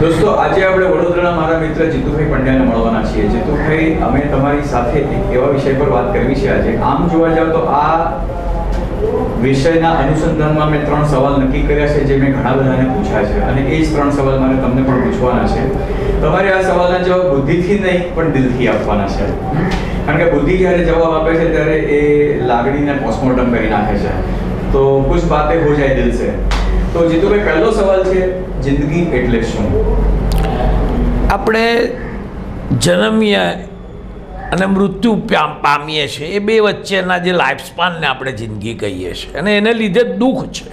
દોસ્તો, આજે આપણે વડોદરાના મારા મિત્ર જીતુભાઈ પંડ્યાને મળવાના છીએ. જીતુભાઈ, અમે તમારી સાથે એવા વિષય પર વાત કરવી છે આજે. આમ જોવા જાવ તો આ વિષયના અનુસંધાનમાં મેં ત્રણ સવાલ નક્કી કર્યા છે, જે મેં ઘણા બધાને પૂછ્યા છે. અને એ જ ત્રણ સવાલ મારે તમને પણ પૂછવાના છે. તમારે આ સવાલના જવાબ બુદ્ધિથી નહીં, પણ દિલથી આપવાના છે. કારણ કે બુદ્ધિ જ્યારે જવાબ આપે છે, ત્યારે એ લાગણીને પોસ્ટમોર્ટમ કરી નાખે છે. તો કુછ બાતે હો જાય દિલ સે. તો જીતુભાઈ પહેલો સવાલ છે, જિંદગી એટલે શું? આપણે જન્મીએ અને મૃત્યુ પામ- પામીએ છીએ, એ બે વચ્ચેના જે લાઈફ સ્પાનને આપણે જિંદગી કહીએ છીએ. અને એને લીધે દુઃખ છે.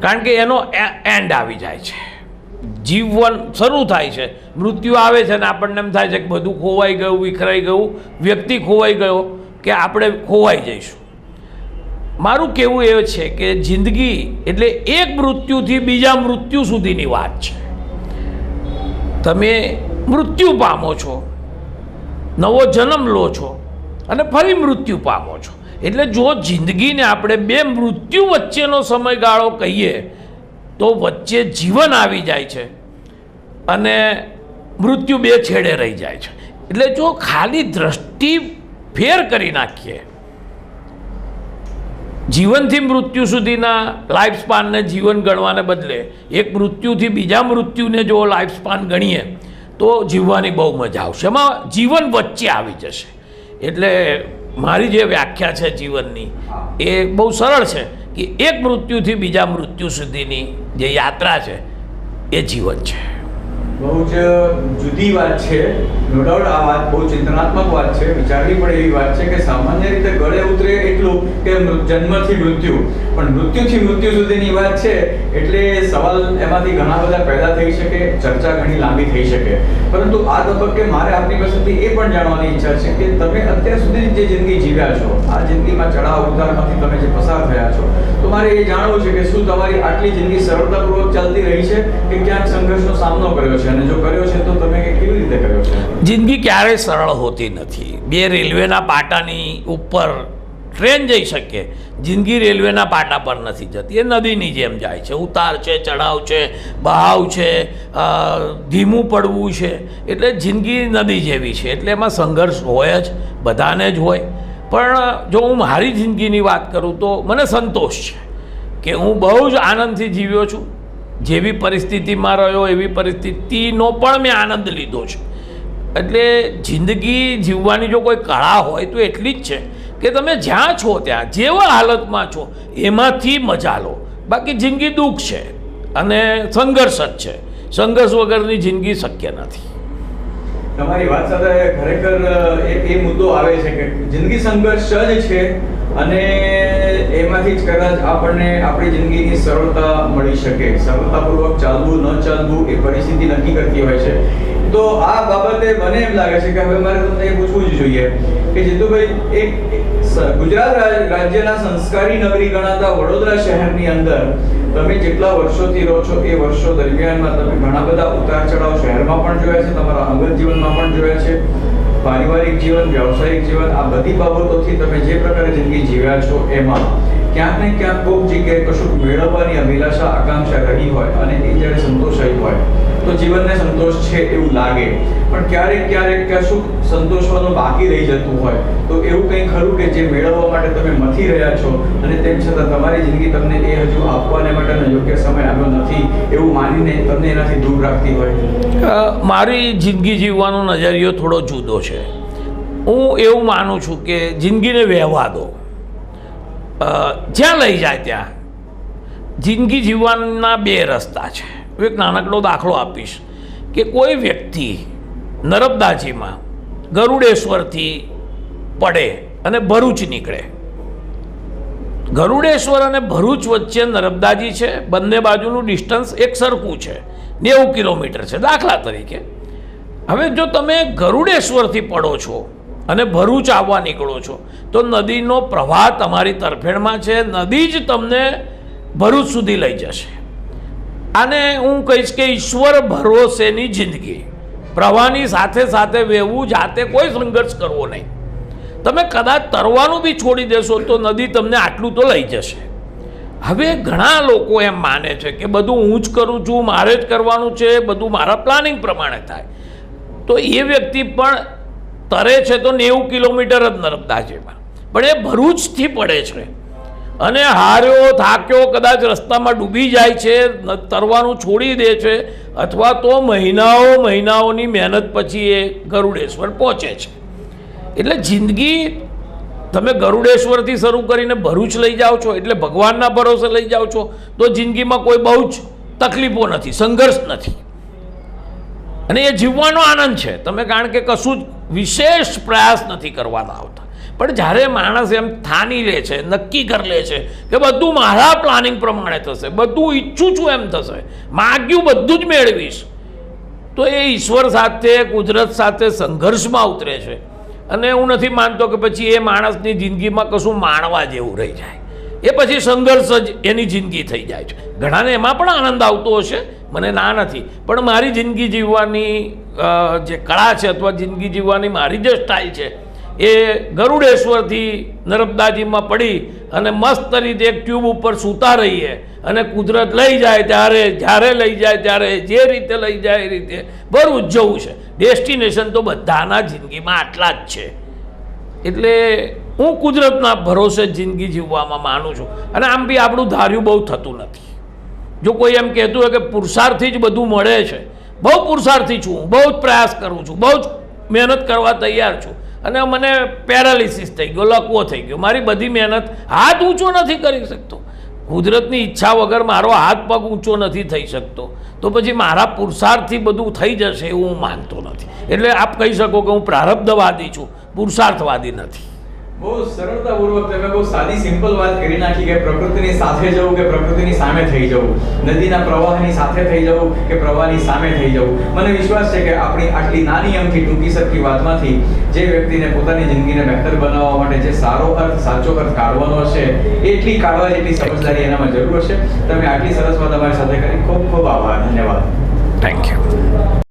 કારણ કે એનો એન્ડ આવી જાય છે. જીવન શરૂ થાય છે. મૃત્યુ આવે છે અને આપણને એમ થાય છે કે બધું ખોવાઈ ગયું, વિખરાઈ ગયું, વ્યક્તિ ખોવાઈ ગયો, કે આપણે ખોવાઈ જઈશું. મારું કહેવું એ છે કે જિંદગી એટલે એક મૃત્યુથી બીજા મૃત્યુ સુધીની વાત છે. તમે મૃત્યુ પામો છો, નવો જન્મ લો છો અને ફરી મૃત્યુ પામો છો. એટલે જો જિંદગીને આપણે બે મૃત્યુ વચ્ચેનો સમયગાળો કહીએ, તો વચ્ચે જીવન આવી જાય છે અને મૃત્યુ બે છેડે રહી જાય છે. એટલે જો ખાલી દ્રષ્ટિ ફેર કરી નાખીએ જીવનથી મૃત્યુ સુધીના લાઈફ સ્પાનને જીવન ગણવાને બદલે એક મૃત્યુથી બીજા મૃત્યુને જો લાઈફ સ્પાન ગણીએ, તો જીવવાની બહુ મજા આવશે. એમાં જીવન વચ્ચે આવી જશે. એટલે મારી જે વ્યાખ્યા છે જીવનની, એ બહુ સરળ છે કે એક મૃત્યુથી બીજા મૃત્યુ સુધીની જે યાત્રા છે, એ જીવન છે. બહુ જ જુદી વાત છે. નો ડાઉટ આ વાત બહુ ચિંતનાત્મક વાત છે. વિચારવી પડે એવી વાત છે કે સામાન્ય રીતે ગળે ઉતરે એટલું કે જન્મથી મૃત્યુ. પણ મૃત્યુથી મૃત્યુ સુધીની વાત છે એટલે સવાલ એમાંથી ઘણા બધા પેદા થઈ શકે, ચર્ચા ઘણી લાંબી થઈ શકે. પરંતુ આ તબક્કે મારે આપની પાસેથી એ પણ જાણવાની ઈચ્છા છે કે તમે અત્યાર સુધી જે જિંદગી જીવ્યા છો, આ જિંદગીમાં ચડાવ ઉતારમાંથી તમે જે પસાર થયા છો તો મારે એ જાણવું છે કે શું તમારી આટલી જિંદગી સરળતાપૂર્વક ચાલતી રહી છે કે ક્યાંક સંઘર્ષનો સામનો કર્યો છે? અને જો કર્યો છે, તો તમે કેવી રીતે કર્યો છે? જિંદગી ક્યારેય સરળ હોતી નથી. બે રેલવેના પાટાની ઉપર ટ્રેન જઈ શકે. જિંદગી રેલવેના પાટા પર નથી જતી. એ નદીની જેમ જાય છે. ઉતાર છે, ચઢાવ છે, બહાવ છે ધીમું પડવું છે. એટલે જિંદગી નદી જેવી છે. એટલે એમાં સંઘર્ષ હોય જ, બધાને જ હોય. પણ જો હું મારી જિંદગીની વાત કરું તો મને સંતોષ છે કે હું બહુ જ આનંદથી જીવ્યો છું. જેવી પરિસ્થિતિમાં રહ્યો, એવી પરિસ્થિતિનો પણ મેં આનંદ લીધો છે. એટલે જિંદગી જીવવાની જો કોઈ કળા હોય તો એટલી જ છે કે તમે જ્યાં છો ત્યાં, જેવા હાલતમાં છો, એમાંથી મજા લો. બાકી જિંદગી દુઃખ છે અને સંઘર્ષ જ છે. સંઘર્ષ વગરની જિંદગી શક્ય નથી. તમારી વાત સાથે ખરેખર એક એ મુદ્દો આવે છે કે જિંદગી સંઘર્ષ જ છે અને એમાંથી જ કદાચ આપણને આપણી જિંદગીની સરળતા મળી શકે. સરળતાપૂર્વક ચાલવું, ન ચાલવું એ પરિસ્થિતિ નક્કી કરતી હોય છે. તો આ બાબતે મને એમ લાગે છે કે હવે મારે તમને એ પૂછવું જ જોઈએ કે જીતુભાઈ, એક ગુજરાત રાજ્યના સંસ્કારી નગરી ગણાતા વડોદરા શહેરની અંદર તમે જેટલા વર્ષોથી રહો છો એ વર્ષો દરમિયાનમાં તમે ઘણા બધા ઉતાર ચઢાવ શહેરમાં પણ જોયા છે, તમારા અંગત જીવનમાં પણ જોયા છે. પારિવારિક જીવન, વ્યવસાયિક જીવન, આ બધી બાબતોથી તમે જે પ્રકારે જિંદગી જીવ્યા છો એમાં ક્યાંક ને ક્યાંક કોઈક જગ્યાએ કશુંક મેળવવાની અભિલાષા, આકાંક્ષા રહી હોય અને એ જ્યારે સંતોષાઈ હોય, તો જીવનને સંતોષ છે એવું લાગે. પણ ક્યારેક ક્યારેક કશુંક સંતોષવાનું બાકી રહી જતું હોય, તો એવું કંઈ ખરું કે જે મેળવવા માટે તમે મથી રહ્યા છો અને તેમ છતાં તમારી જિંદગી તમને એ હજુ આપવાને માટેનો યોગ્ય સમય આવ્યો નથી એવું માનીને તમને એનાથી દૂર રાખતી હોય? મારી જિંદગી જીવવાનો નજરિયો થોડો જુદો છે. હું એવું માનું છું કે જિંદગીને વહેવા દો. જ્યાં લઈ જાય ત્યાં. જિંદગી જીવવાના બે રસ્તા છે. હું એક નાનકડો દાખલો આપીશ કે કોઈ વ્યક્તિ નર્મદાજીમાં ગરુડેશ્વરથી પડે અને ભરૂચ નીકળે. ગરુડેશ્વર અને ભરૂચ વચ્ચે નર્મદાજી છે, બંને બાજુનું ડિસ્ટન્સ એક સરખું છે, નેવું કિલોમીટર છે, દાખલા તરીકે. હવે જો તમે ગરુડેશ્વરથી પડો છો અને ભરૂચ આવવા નીકળો છો. તો નદીનો પ્રવાહ તમારી તરફેણમાં છે, નદી જ તમને ભરૂચ સુધી લઈ જશે. આને હું કહીશ કે ઈશ્વર ભરોસેની જિંદગી. પ્રવાહની સાથે સાથે વહેવું જાતે કોઈ સંઘર્ષ કરવો નહીં. તમે કદાચ તરવાનું બી છોડી દેશો તો નદી તમને આટલું તો લઈ જશે. હવે ઘણા લોકો એમ માને છે કે બધું હું જ કરું છું, મારે જ કરવાનું છે, બધું મારા પ્લાનિંગ પ્રમાણે થાય. તો એ વ્યક્તિ પણ તરે છે તો નેવું કિલોમીટર જ નર્મદાજીમાં. પણ એ ભરૂચથી પડે છે. અને હાર્યો, થાક્યો, કદાચ રસ્તામાં ડૂબી જાય છે તરવાનું છોડી દે છે, અથવા તો મહિનાઓ મહિનાઓની મહેનત પછી એ ગરુડેશ્વર પહોંચે છે. એટલે જિંદગી તમે ગરુડેશ્વરથી શરૂ કરીને ભરૂચ લઈ જાઓ છો, એટલે ભગવાનના ભરોસે લઈ જાઓ છો, તો જિંદગીમાં કોઈ બહુ જ તકલીફો નથી, સંઘર્ષ નથી. અને એ જીવવાનો આનંદ છે. તમે કારણ કે કશું જ વિશેષ પ્રયાસ નથી કરવાના આવતા. પણ જ્યારે માણસ એમ થાની લે છે, નક્કી કરી લે છે કે બધું મારા પ્લાનિંગ પ્રમાણે થશે, બધું ઈચ્છું છું એમ થશે, માગ્યું બધું જ મેળવીશ, તો એ ઈશ્વર સાથે, કુદરત સાથે સંઘર્ષમાં ઉતરે છે. અને હું નથી માનતો કે પછી એ માણસની જિંદગીમાં કશું માણવા જેવું રહી જાય. એ પછી સંઘર્ષ જ એની જિંદગી થઈ જાય છે. ઘણાને એમાં પણ આનંદ આવતો હશે મને ના નથી. પણ મારી જિંદગી જીવવાની જે કળા છે અથવા જિંદગી જીવવાની મારી જે સ્ટાઇલ છે, એ ગરુડેશ્વરથી નર્મદાજીમાં પડી અને મસ્ત રીતે એક ટ્યુબ ઉપર સૂતા રહીએ અને કુદરત લઈ જાય ત્યારે, જ્યારે લઈ જાય ત્યારે, જે રીતે લઈ જાય એ રીતે ભરૂચ જવું છે. ડેસ્ટિનેશન તો બધાના જિંદગીમાં આટલા જ છે. એટલે હું કુદરતના ભરોસે જિંદગી જીવવામાં માનું છું. અને આમ બી આપણું ધાર્યું બહુ થતું નથી. જો કોઈ એમ કહેતું હોય કે પુરુષાર્થથી જ બધું મળે છે, બહુ પુરુષાર્થી છું બહુ જ પ્રયાસ કરું છું, બહુ જ મહેનત કરવા તૈયાર છું. અને મને પેરાલિસિસ થઈ ગયો, લકવો થઈ ગયો. મારી બધી મહેનત હાથ ઊંચો નથી કરી શકતો. કુદરતની ઈચ્છા વગર મારો હાથ પગ ઊંચો નથી થઈ શકતો. તો પછી મારા પુરુષાર્થથી બધું થઈ જશે એવું હું માનતો નથી. એટલે આપ કહી શકો કે હું પ્રારબ્ધવાદી છું, પુરુષાર્થવાદી નથી. બહુ સરળતાપૂર્વક તમે બહુ સાદી સિમ્પલ વાત કરી નાખી કે પ્રકૃતિની સાથે જવું કે પ્રકૃતિની સામે થઈ જવું. નદીના પ્રવાહની સાથે થઈ જવું કે પ્રવાહની સામે થઈ જવું. મને વિશ્વાસ છે કે આપણી આટલી નાની અમથી ટૂંકી સરખી વાતમાંથી જે વ્યક્તિને પોતાની જિંદગીને બહેતર બનાવવા માટે જે સારો અર્થ, સાચો અર્થ કાઢવાનો હશે, એટલી કાઢવા જેટલી સમજદારી એનામાં જરૂર હશે. તમે આટલી સરસ વાત અમારી સાથે કરી. ખૂબ ખૂબ આભાર. ધન્યવાદ. Thank you